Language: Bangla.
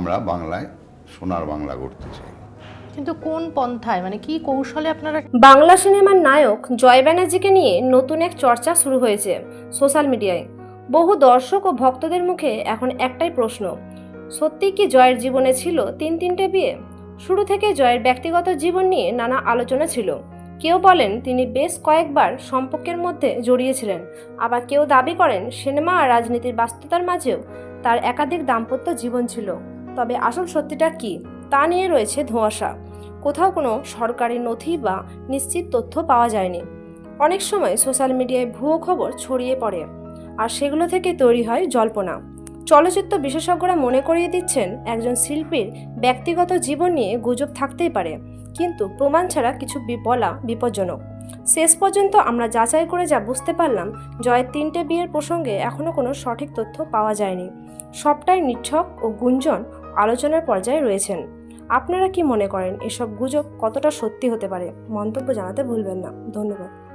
আমরা বাংলায় সোনার বাংলা করতে চাই। কিন্তু কোন পন্থায়? মানে কি কৌশলে আপনারা বাংলা সিনেমার নায়ক জয় ব্যানার্জিকে নিয়ে নতুন এক চর্চা শুরু হয়েছে সোশ্যাল মিডিয়ায়। বহু দর্শক ও ভক্তদের মুখে এখন একটাই প্রশ্ন সত্যি কি জয়ের জীবনে ছিল তিন তিনটে বিয়ে? শুরু থেকে জয়ের ব্যক্তিগত জীবন নিয়ে নানা আলোচনা ছিল। কেউ বলেন তিনি বেশ কয়েকবার সম্পর্কের মধ্যে জড়িয়েছিলেন আবার কেউ দাবি করেন সিনেমা আর রাজনীতির বাস্তবতার মাঝেও তার একাধিক দাম্পত্য জীবন ছিল। তবে আসল সত্যিটা কি তা নিয়ে রয়েছে ধোঁয়াশা। কোথাও কোনো সরকারি নথি বা নিশ্চিত তথ্য পাওয়া যায়নি। অনেক সময় সোশ্যাল মিডিয়ায় ভুয়ো খবর ছড়িয়ে পড়ে, আর সেগুলো থেকে তৈরি হয় জল্পনা। চলচ্চিত্র বিশেষজ্ঞরা মনে করিয়ে দিচ্ছেন, একজন শিল্পীর ব্যক্তিগত জীবন নিয়ে গুজব থাকতেই পারে, কিন্তু প্রমাণ ছাড়া কিছু বলা বিপজ্জনক। শেষ পর্যন্ত আমরা যাচাই করে যা বুঝতে পারলাম, জয়ের তিনটে বিয়ের প্রসঙ্গে এখনও কোনো সঠিক তথ্য পাওয়া যায়নি। সবটাই নিছক ও গুঞ্জন আলোচনার পর্যায়ে রয়েছেন। আপনারা কি মনে করেন এসব গুজব কতটা সত্যি হতে পারে? মন্তব্য জানাতে ভুলবেন না। ধন্যবাদ।